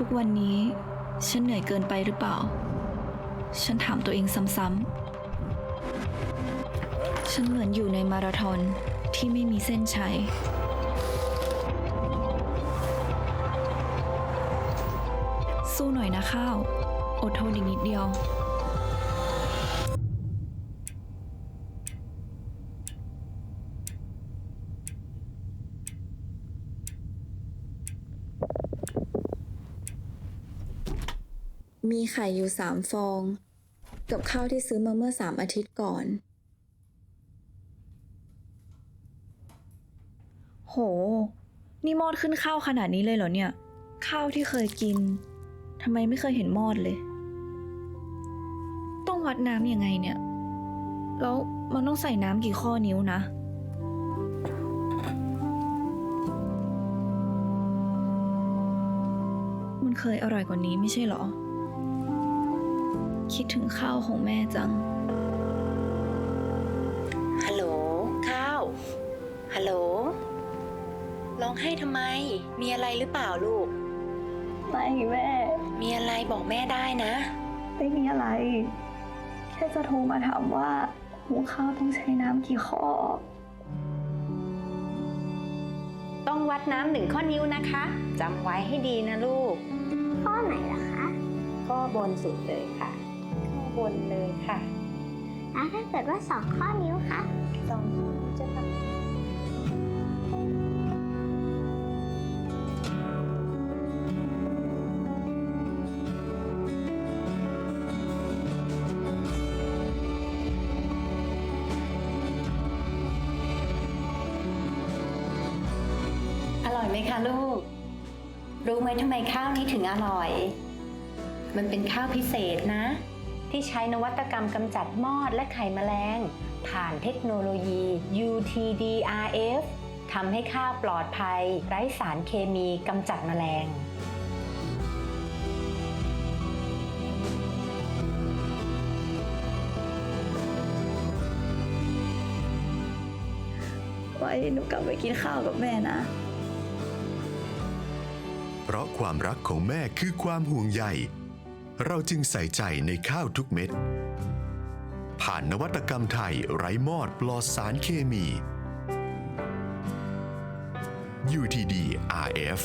ทุกวันนี้ฉันเหนื่อยเกินไปหรือเปล่า ฉันถามตัวเองซ้ำๆ ฉันเหมือนอยู่ในมาราธอนที่ไม่มีเส้นชัย สู้หน่อยนะข้าว อดทนอีกนิดเดียว มีไข่อยู่สามฟอง กับข้าวที่ซื้อมาเมื่อสามอาทิตย์ก่อน โห นี่มอดขึ้นข้าวขนาดนี้เลยเหรอเนี่ย ข้าวที่เคยกินทำไมไม่เคยเห็นมอดเลย ต้องวัดน้ำยังไงเนี่ย แล้วมันต้องใส่น้ำกี่ข้อนิ้วนะมันเคยอร่อยกว่านี้ไม่ใช่เหรอ คิดถึงข้าวของแม่จัง ฮัลโหล ข้าว ฮัลโหล ร้องไห้ทำไม มีอะไรหรือเปล่าลูก ไม่แม่ มีอะไรบอกแม่ได้นะ ไม่มีอะไร แค่จะโทรมาถามว่าหุงข้าวต้องใช้น้ำกี่ข้อ ต้องวัดน้ำหนึ่งข้อนิ้วนะคะจำไว้ให้ดีนะลูก ข้อไหนล่ะคะข้อบนสุดเลยค่ะข้อ บนเลยค่ะแล้วถ้าเกิดว่าสองข้อนิ้วคะสองนิ้วจะทำอร่อยไหมคะลูก รู้ไหมทำไมข้าวนี้ถึงอร่อย มันเป็นข้าวพิเศษนะ ที่ใช้นวัตกรรมกำจัดมอดและไข่แมลง ผ่านเทคโนโลยี UTDRF ทำให้ข้าวปลอดภัย ไร้สารเคมีกำจัดแมลงไว้หนูกลับไปกินข้าวกับแม่นะ เพราะความรักของแม่คือความห่วงใย เราจึงใส่ใจในข้าวทุกเม็ด ผ่านนวัตกรรมไทยไร้มอดปลอดสารเคมี UTD RF